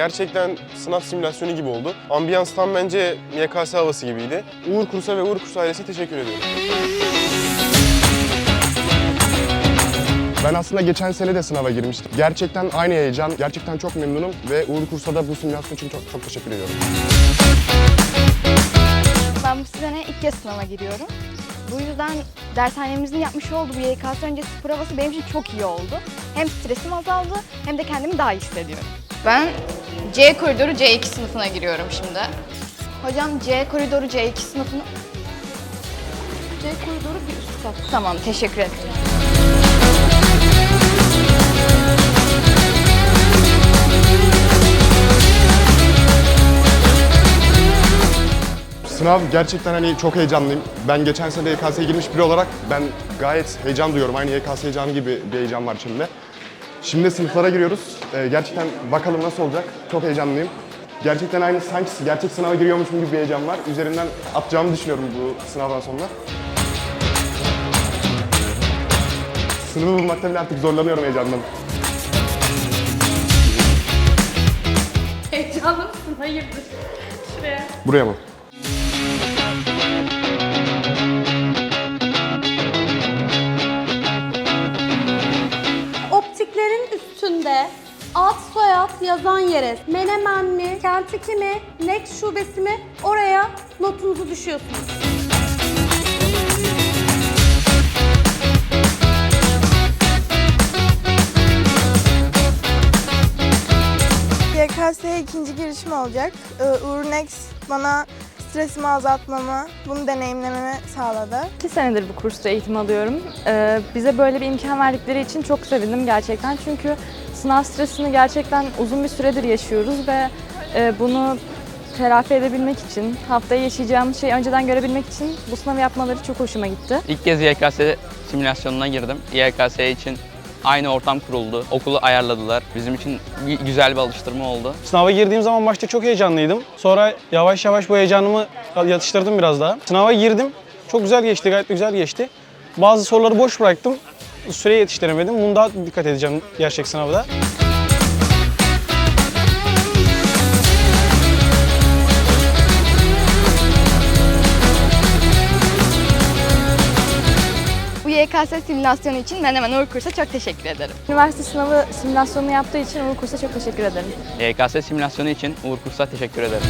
Gerçekten sınav simülasyonu gibi oldu. Ambiyans tam bence YKS havası gibiydi. Uğur Kurs'a ve Uğur Kurs ailesine teşekkür ediyorum. Ben aslında geçen sene de sınava girmiştim. Gerçekten aynı heyecan, gerçekten çok memnunum ve Uğur Kurs'a da bu simülasyon için çok, çok teşekkür ediyorum. Ben bu sene ilk kez sınava giriyorum. Bu yüzden dershanemizin yapmış olduğu bu YKS öncesi provası benim için çok iyi oldu. Hem stresim azaldı hem de kendimi daha iyi hissediyorum. Ben C koridoru C2 sınıfına giriyorum şimdi. Hocam C koridoru C2 sınıfını... C koridoru bir üst kat. Tamam, teşekkür ederim. Sınav gerçekten hani çok heyecanlıyım. Ben geçen sene YKS'ye girmiş biri olarak ben gayet heyecan duyuyorum. Aynı YKS heyecanı gibi bir heyecan var içimde. Şimdi sınıflara giriyoruz. Ee, gerçekten bakalım nasıl olacak. Çok heyecanlıyım. Gerçekten aynı sanki gerçek sınava giriyormuşum gibi bir heyecan var. Üzerinden atacağımı düşünüyorum bu sınavdan sonra. Sınavı bulmakta bile artık zorlanıyorum heyecandan. Heyecanlı mısın? Hayırdır? Şuraya. Buraya mı? Üstünde ad soyad yazan yere Menemen mi, Kentiki mi, Next şubesi mi oraya notunuzu düşüyorsunuz. YKS'ye ikinci girişim olacak. Ee, Uğur Next bana stresimi azaltmamı, bunu deneyimlememi sağladı. İki senedir bu kursta eğitim alıyorum. Ee, bize böyle bir imkan verdikleri için çok sevindim gerçekten. Çünkü sınav stresini gerçekten uzun bir süredir yaşıyoruz ve e, bunu telafi edebilmek için, haftaya yaşayacağımız şeyi önceden görebilmek için bu sınavı yapmaları çok hoşuma gitti. İlk kez YKS simülasyonuna girdim. YKS için aynı ortam kuruldu. Okulu ayarladılar. Bizim için gü- güzel bir alıştırma oldu. Sınava girdiğim zaman başta çok heyecanlıydım. Sonra yavaş yavaş bu heyecanımı yatıştırdım biraz daha. Sınava girdim. Çok güzel geçti, gayet güzel geçti. Bazı soruları boş bıraktım. Süreyi yetiştiremedim. Bunu daha dikkat edeceğim gerçek sınavda. Bu YKS simülasyonu için ben hemen Uğur Kurs'a çok teşekkür ederim. Üniversite sınavı simülasyonunu yaptığı için Uğur Kurs'a çok teşekkür ederim. YKS simülasyonu için Uğur Kurs'a teşekkür ederim.